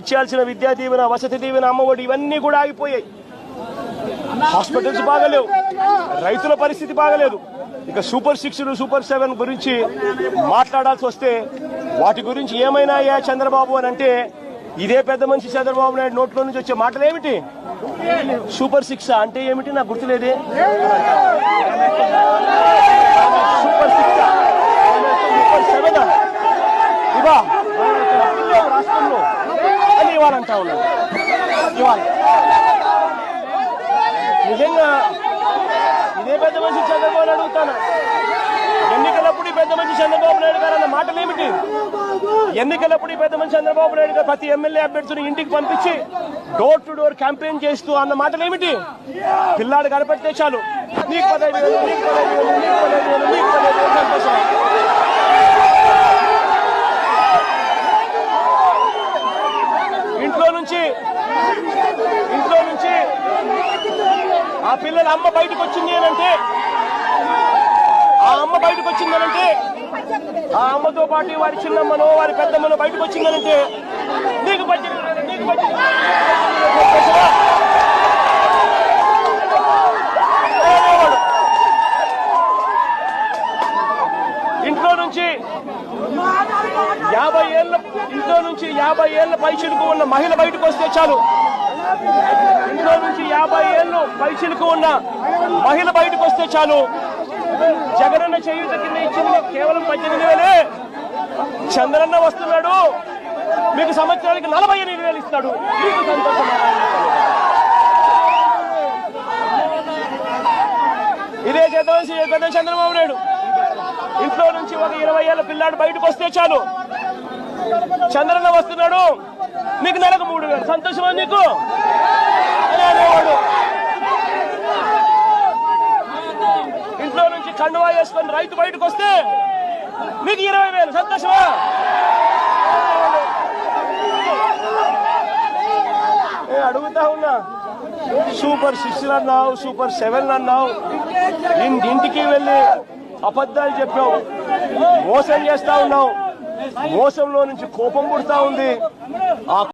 ఇచ్చాల్సిన విద్యా దీవెన వసతి దీవెన అమ్మఒడి ఇవన్నీ కూడా ఆగిపోయాయి. హాస్పిటల్స్ బాగలేవు. రైతుల పరిస్థితి బాగలేదు. ఇక సూపర్ సిక్స్ సూపర్ సెవెన్ గురించి మాట్లాడాల్సి వస్తే వాటి గురించి ఏమైనా అయ్యా చంద్రబాబు అని అంటే ఇదే పెద్ద మనిషి చంద్రబాబు నాయుడు నోట్లో నుంచి వచ్చే మాటలు ఏమిటి? సూపర్ సిక్స్ అంటే ఏమిటి? నాకు గుర్తులేదే. సూపర్ సిక్స్ సూపర్ సెవెన్ ఇవా రాష్ట్రంలో అని ఇవ్వాలంటా ఉన్నాను ఇవ్వాలి నిజంగా ఇదే పెద్ద మనిషి చంద్రబాబు నాయుడు అడుగుతాను? ఎన్నికలప్పుడు పెద్ద మనిషి చంద్రబాబు నాయుడు గారు అన్న మాటలు ఏమిటి ఎన్నికలప్పుడు పెద్ద మనిషి చంద్రబాబు నాయుడు గారు ప్రతి ఎమ్మెల్యే అభ్యర్థిని ఇంటికి పంపించి డోర్ టు డోర్ క్యాంపెయిన్ చేస్తూ అన్న మాటలు ఏమిటి పిల్లాడు కనపడితే చాలు. నీకు పదహైదు వేలు నీకు పదహైదు వేలు నీకు పదహైదు వేలు నీకు పదహైదు వేలు సంతోషం ఇంట్లో నుంచి ఇంట్లో నుంచి ఆ పిల్లల అమ్మ బయటకు వచ్చింది అని అంటే ఆ అమ్మ బయటకు వచ్చిందనంటే ఆ అమ్మతో పాటు వారి చిన్నమ్మనో వారి పెద్దమ్మనో బయటకు వచ్చిందనంటే నీకు పద్దెనిమిది వేలు, నీకు పద్దెనిమిది వేలు, సంతోషమా? అనేవాడు. ఇంట్లో నుంచి యాభై ఏళ్ళ ఇంట్లో నుంచి యాభై ఏళ్ళ పైచిలకు ఉన్న మహిళ బయటకు వస్తే చాలు. ఇంట్లో నుంచి యాభై ఏళ్ళు పైచిలకు ఉన్న మహిళ బయటకు వస్తే చాలు. జగనన్న చేయుత కింద ఇచ్చింది కేవలం పద్దెనిమిది వేలే. చంద్రన్న వస్తున్నాడు. మీకు సంవత్సరానికి నలభై ఎనిమిది వేలు ఇస్తాడు. మీకు సంతోషం ఇదే చేద్దామని చంద్రబాబు నాయుడు? ఇంట్లో నుంచి ఒక ఇరవై ఏళ్ళ పిల్లాడు బయటకు వస్తే చాలు. చంద్రన్న వస్తున్నాడు. మీకు నెలకు మూడు వేలు. సంతోషమా నీకు అని అనేవాడు ఇంట్లో నుంచి కండువా వేసుకొని రైతు బయటకు వస్తే మీకు ఇరవై వేలు. సంతోషమా? ఏ అడుగుతా ఉన్నా. సూపర్ సిక్స్ అన్నావు సూపర్ సెవెన్ అన్నావు. ఇంటికి వెళ్ళి అబద్ధాలు చెప్పావు. మోసం చేస్తా ఉన్నావు. మోసంలో నుంచి కోపం పుడతా ఉంది. ఆ